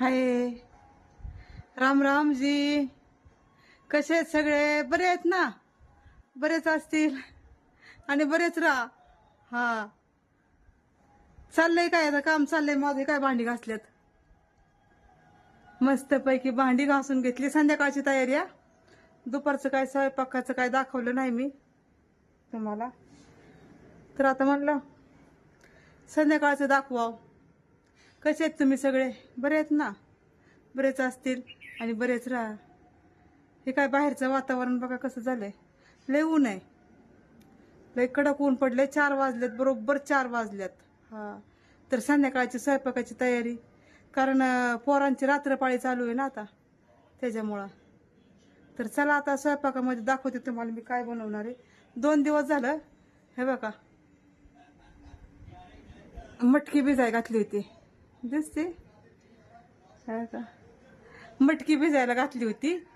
हाय. राम रामजी कसे आहेत सगळे? बरे आहेत ना? बरेच असतील. आणि बरेच राहा हा. चाललंय काय आता? काम चाललंय माझे. काय भांडी घासल्यात? मस्तपैकी भांडी घासून घेतली संध्याकाळची तयारी आहे दुपारचं काय स्वयंपाकाचं काय दाखवलं नाही मी तुम्हाला. तर आता म्हणलं संध्याकाळचं दाखवाव. कसे आहेत तुम्ही सगळे? बरे आहेत ना? बरेच असतील आणि बरेच राहा. हे काय बाहेरचं वातावरण बघा कसं झालंय. लय ऊन आहे. लय कडक ऊन पडले चार वाजलेत बरोबर चार वाजल्यात हा. तर संध्याकाळची स्वयंपाकाची तयारी. कारण पोरांची रात्रपाळी चालू आहे ना आता त्याच्यामुळं. तर चला आता स्वयंपाकामध्ये दाखवते तुम्हाला मी काय बनवणार आहे. दोन दिवस झालं हे बघा. मटकी भिजाय घातली होती. दिसते. हे का मटकी भिजायला घातली होती.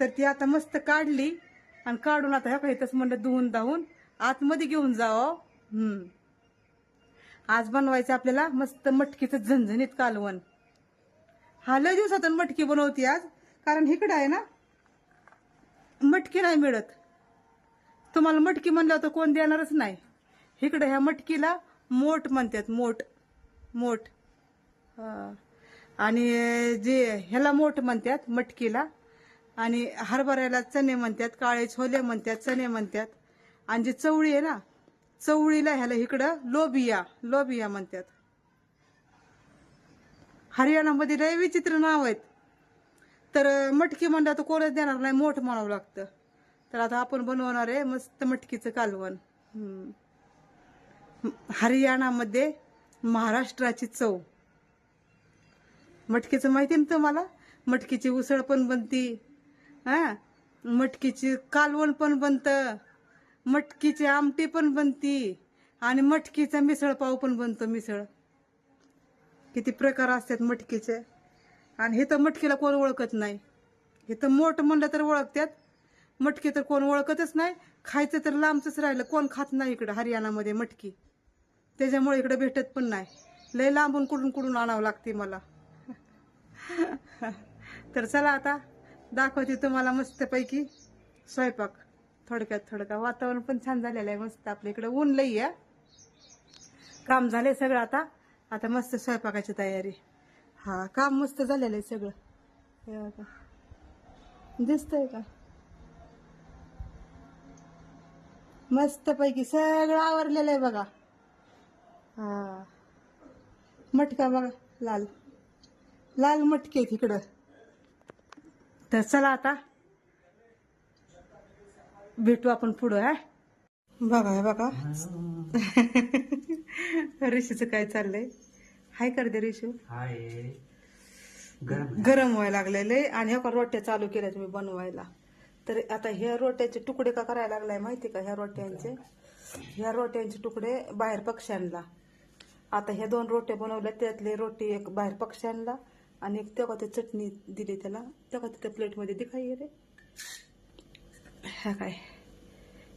तर ती आता मस्त काढली आणि काढून आता ह्या इथंच म्हणलं धुवून धावून आतमध्ये घेऊन जावं. हम्म. आज बनवायचं आपल्याला मस्त मटकीचं झणझणीत कालवण. हा लय दिवसातून मटकी बनवते आज कारण इकडं आहे ना मटकी नाही मिळत. तुम्हाला मटकी म्हणल्यावर तर कोण देणारच नाही. इकडं ह्या मटकीला मोठ म्हणतात मोठ मोठ. आणि जे ह्याला मोठ म्हणतात मटकीला आणि हरभऱ्याला चणे म्हणतात काळे छोले म्हणतात चणे म्हणतात आणि जी चवळी आहे ना चवळीला ह्याला इकडं लोबिया लोबिया म्हणतात हरियाणामध्ये लय विचित्र नाव आहेत. तर मटकी म्हणलं तर कोणच देणार नाही मोठ म्हणावं लागतं. तर आता आपण बनवणार आहे मस्त मटकीचं कालवण. हरियाणामध्ये महाराष्ट्राची चव. मटकीचं माहिती ना तुम्हाला? मटकीची उसळ पण बनती. हा? मटकीची कालवण पण बनतं. मटकीची आमटी पण बनती. आणि मटकीचा मिसळ पाव पण बनतो मिसळ. किती प्रकार असतात मटकीचे. आणि हे तर मटकीला कोण ओळखत नाही. हे तर मोठ म्हणलं तर ओळखतात. मटकी तर कोण ओळखतच नाही. खायचं तर लांबच राहिलं. कोण खात नाही इकडं हरियाणामध्ये मटकी. त्याच्यामुळे इकडे भेटत पण नाही. लय लांबून कुठून कुठून आणावं लागते मला. तर चला आता दाखवते तुम्हाला मस्तपैकी स्वयंपाक. थोडक्यात थोडक्यात वातावरण पण छान झालेलं आहे मस्त. आपल्या इकडे ऊन लई आहे. काम झालंय सगळं आता. आता मस्त स्वयंपाकाची तयारी. हा काम मस्त झालेलं आहे सगळं. का दिसतंय का? मस्त पैकी सगळं आवरलेलं आहे बघा. हा. मटका बघा लाल. लाल मटके आहेत इकडं. तर चला आता. भेटू आपण पुढं हा? बघा हे बघा. ऋषीचं काय चाललंय? हाय करते ऋषू. हाय. गरम गरम व्हायला लागलेले आणि ह्या रोट्या चालू केल्या तुम्ही बनवायला. तर आता ह्या रोट्याचे तुकडे का करायला लागलाय माहिती का ह्या रोट्यांचे? ह्या रोट्यांचे तुकडे बाहेर पक्ष्यांना. आता ह्या दोन रोट्या बनवल्या त्यातले रोटी एक बाहेर पक्ष्यांना आणि एक तेव्हा ते चटणी दिली त्याला तेव्हा त्या प्लेटमध्ये दिखाई रे ह्या काय?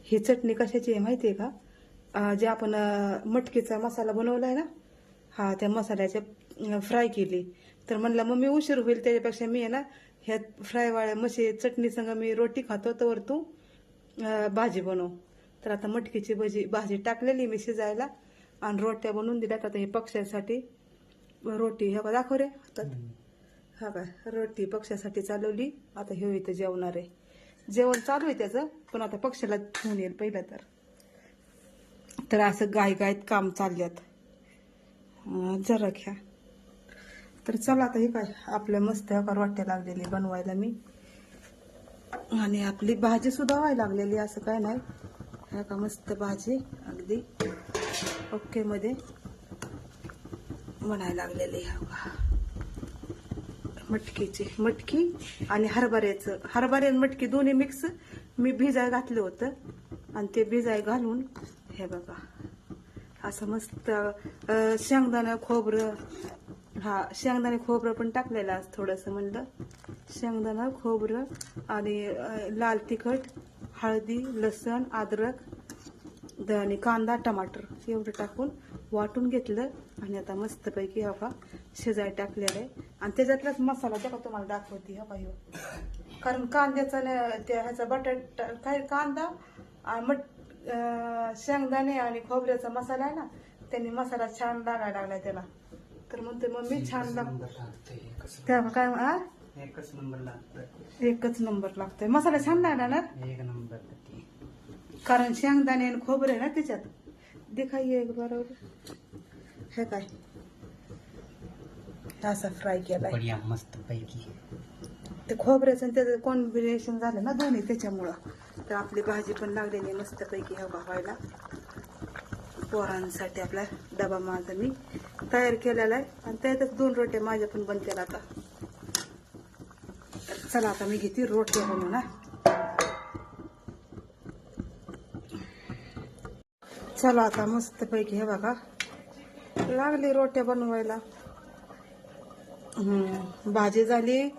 ही चटणी कशाची आहे माहिती आहे का जे आपण मटकीचा मसाला बनवलाय ना हा त्या मसाल्याच्या फ्राय केली. तर म्हणलं मग मी उशीर होईल त्याच्यापेक्षा मी आहे ना ह्या फ्रायवाळ्या मशी चटणी संग मी रोटी खातो तर तू भाजी बनव. तर आता मटकीची भजी भाजी टाकलेली मी शिजायला आणि रोट्या बनवून दिल्यात. आता हे पक्ष्यांसाठी रोटी ह्या का दाखव रे हातात हा काय रोटी पक्ष्यासाठी चालवली. आता हे इथं जेवणार आहे. जेवण चालू आहे त्याचं पण आता पक्षाला घेऊन येईल पहिलं तर. तर असं गाय गायत काम चालल्यात. जरा घ्या. तर चला आता हे काय आपल्या मस्त हकार वाट्या लागलेली बनवायला मी. आणि आपली भाजी सुद्धा व्हायला लागलेली असं काय नाही. ह्या का मस्त भाजी अगदी ओके मध्ये. म्हणायला लागलेली ह्या मटकीची मटकी आणि हरभऱ्याचं. हरभरे आणि मटकी दोन्ही मिक्स मी भिजाय घातलं होतं. आणि ते भिजाय घालून हे बघा. असं मस्त शेंगदाणा खोबरं. हा शेंगदाणे खोबरं पण टाकलेलं आज थोडंसं म्हणलं. शेंगदाणा खोबरं आणि लाल तिखट हळदी लसण अद्रक द- आणि कांदा टमाटर एवढं टाकून वाटून घेतलं आणि आता मस्तपैकी हो का शिजाय टाकलेलं आहे. आणि त्याच्यातलाच मसाला त्या का तुम्हाला दाखवते हा पाहिजे कारण कांद्याचा त्या ह्याचा बटाटा काय कांदा मट शेंगदाणे आणि खोबऱ्याचा मसाला आहे ना त्यांनी मसाला छान लागायला लागलाय त्याला. तर म्हणते छान लाग नंबर लागतंय एकच त्या काय? एकच नंबर लागतं एकच नंबर लागतोय. मसाला छान लागला ना? एक नंबर कारण शेंगदाणे आणि खोबरे ना त्याच्यात? दिखाई एक बरोबर हे काय? असा फ्राय केलाय बढिया मस्त पैकी. ते खोबऱ्याचं आणि त्याचं कॉम्बिनेशन झालं ना दोन्ही त्याच्यामुळं. तर आपली भाजी पण लागलेली मस्तपैकी ह्या व्हायला. पोरांसाठी आपला डबा माझा मी तयार केलेला आहे. आणि त्यातच दोन रोट्या माझ्या पण बनतील आता. चला आता मी घेते रोट्या बनवून हा चला आता मस्तपैकी हे बघा. लागली रोट्या बनवायला. हम्म, भाजी झाली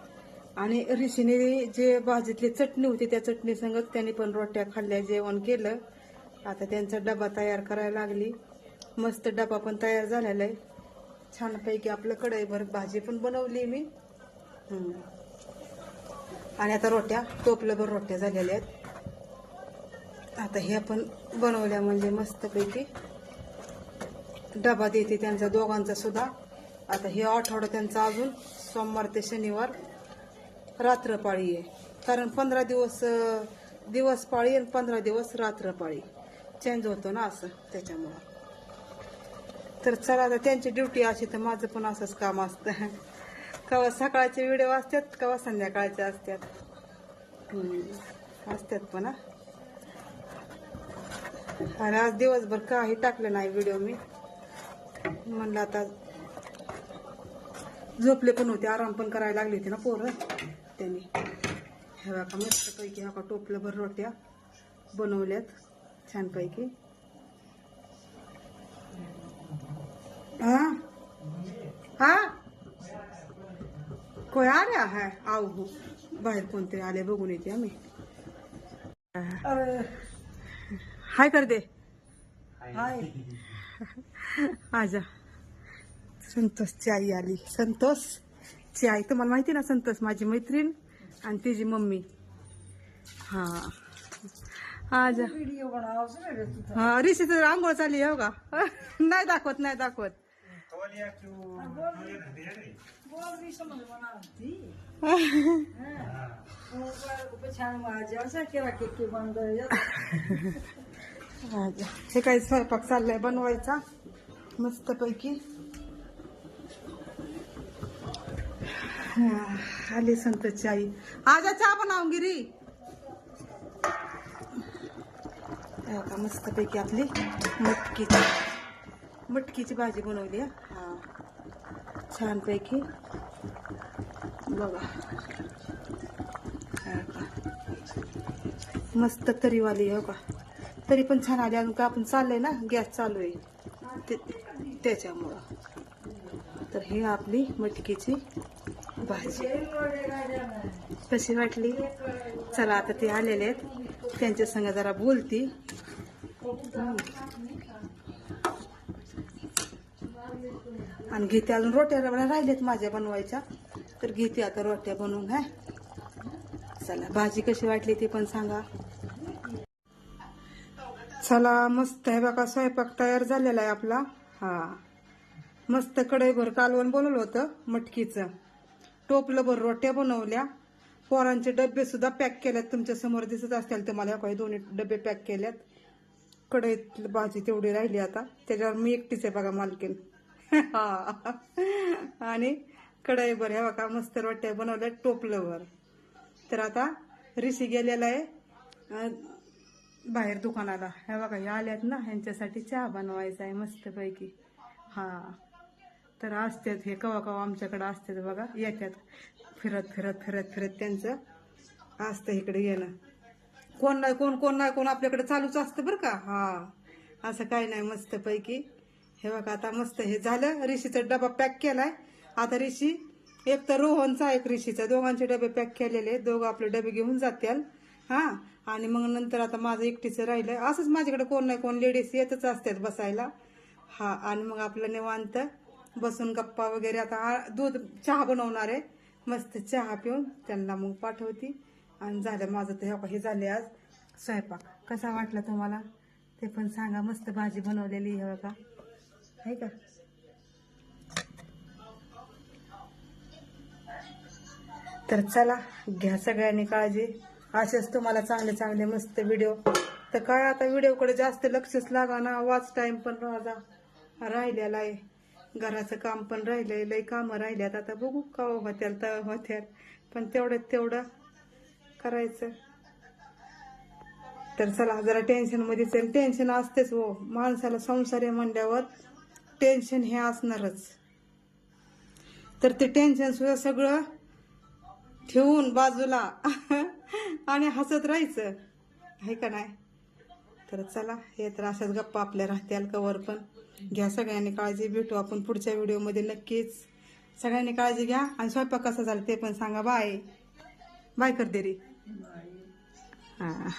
आणि ऋषीने जे भाजीतली चटणी होती त्या चटणी संगत त्यांनी पण रोट्या खाल्ल्या जेवण केलं. आता त्यांचा डबा तयार करायला लागली. मस्त डबा पण तयार झालेला आहे. छानपैकी आपलं कढईभर भाजी पण बनवली मी. हम्म. आणि आता रोट्या टोपलंभर रोट्या झालेल्या आहेत. आता हे आपण बनवल्या म्हणजे मस्तपैकी डबा देते त्यांचा दोघांचा सुद्धा. आता हे आठवडा त्यांचा अजून सोमवार ते शनिवार रात्रपाळी आहे. कारण पंधरा दिवस दिवस पाळी आणि पंधरा दिवस रात्रपाळी. चेंज होतो ना असं त्याच्यामुळं. तर चला आता त्यांची ड्युटी अशी तर माझं पण असंच काम असतं. कवा सकाळचे व्हिडिओ असतात कवा संध्याकाळचे असतात. असतात पण हा. आणि आज दिवसभर काही टाकलं नाही व्हिडिओ मी. म्हणलं आता झोपले पण होते आराम पण करायला लागले होते ना पोरं. त्यांनी. ह्या बाका मस्तपैकी ह्या का टोपलंभर रोट्या बनवल्यात छानपैकी. हा? हा? कोय आल्या हाय आऊ बाहेर कोणतरी आले बघून येते आम्ही. हाय कर दे. हाय. आजा. संतोषची आई आली. संतोषची आई. तुम्हाला माहिती ना संतोष माझी मैत्रीण आणि तिची मम्मी. हा. आजा. हा तर आंघोळ चालली हो का? नाही दाखवत नाही दाखवत. आजा. हे. काही स्वयंपाक चाललाय बनवायचा? मस्तपैकी. हा, आली संतोषची आई आजा चहा बनावून गिरी हे मस्तपैकी आपली मटकीची. मटकीची भाजी बनवली हा हा. छानपैकी. बघा. हे. मस्त तरीवाली हो का? तरी पण छान आली. अजून का आपण चाललंय ना? गॅस चालू आहे. ते त्याच्यामुळं. तर ही आपली मटकीची भाजी. कशी वाटली? चला आता ते आलेले आहेत. त्यांच्या संग जरा बोलती. आणि घेते अजून रोट्या राहिलेत माझ्या बनवायच्या. तर घेते आता रोट्या बनवून हा. चला भाजी कशी वाटली ती पण सांगा. चला मस्त आहे बघा स्वयंपाक तयार झालेला आहे आपला. हा. मस्त कढईभर कालवण बनवलं होतं मटकीचं. टोपलंभर रोट्या बनवल्या. पोरांचे डबे सुद्धा पॅक केल्यात तुमच्यासमोर दिसत असतील तुम्हाला काही दोन्ही डबे पॅक केल्यात. कढईत भाजी तेवढी राहिली आता. त्याच्यावर मी एकटीच आहे बघा मालकीन हा. आणि कढईभर ह्या बघा मस्त रोट्या बनवल्या टोपलंभर तर आता ऋषी गेलेला आहे बाहेर दुकानाला. हे बघा या आल्यात ना ह्यांच्यासाठी चहा बनवायचा आहे मस्तपैकी. हा. तर असतात हे कवा कवा आमच्याकडे असतात बघा येतात फिरत फिरत फिरत फिरत त्यांचं असतं इकडे येणं. कोण नाही कोण कोण नाही कोण आपल्याकडे चालूच असतं बरं का? हा. असं काही नाही मस्तपैकी. हे बघा आता मस्त हे झालं. ऋषीचा डबा पॅक केलाय. आता ऋषी एक तर रोहनचा एक ऋषीचा. दोघांचे डबे पॅक केलेले. दोघं आपले डबे घेऊन जातील. हा? आणि मग नंतर आता माझं एकटीचं राहिलं असंच माझ्याकडे कोण नाही कोण लेडीज येतच असतात बसायला. हा आणि मग आपलं निवांत बसून गप्पा वगैरे. आता दूध चहा बनवणार आहे. मस्त चहा पिऊन त्यांना मग पाठवती. आणि झालं माझं तर हे- झाले आज स्वयंपाक. कसा वाटला तुम्हाला? ते पण सांगा. मस्त भाजी बनवलेली आहे बघा. आहे का? तर चला घ्या सगळ्यांनी काळजी. असेच तुम्हाला चांगले चांगले मस्त व्हिडिओ तर काय आता व्हिडिओकडे जास्त लक्षच लागा ना वाच टाइम पण माझा राहिलेला आहे. घराचं काम पण राहिलंय लय कामं राहिल्यात. आता बघू का हो होत्याल तर होत्याल. पण तेवढ्यात तेवढं करायचं. तर चला जरा टेन्शनमध्ये चल. टेन्शन असतेच हो. माणसाला संसार आहे म्हणल्यावर टेन्शन हे असणारच. तर ते टेन्शन सुद्धा सगळं ठेवून बाजूला आणि हसत राहायचं. आहे का नाही? तर चला हे तर अशाच गप्पा आपल्या राहत्याल कवर पण. घ्या सगळ्यांनी काळजी भेटू आपण पुढच्या व्हिडिओमध्ये नक्कीच. सगळ्यांनी काळजी घ्या आणि स्वयंपाक कसा झाला ते पण सांगा. बाय. बाय कर दे रे हा.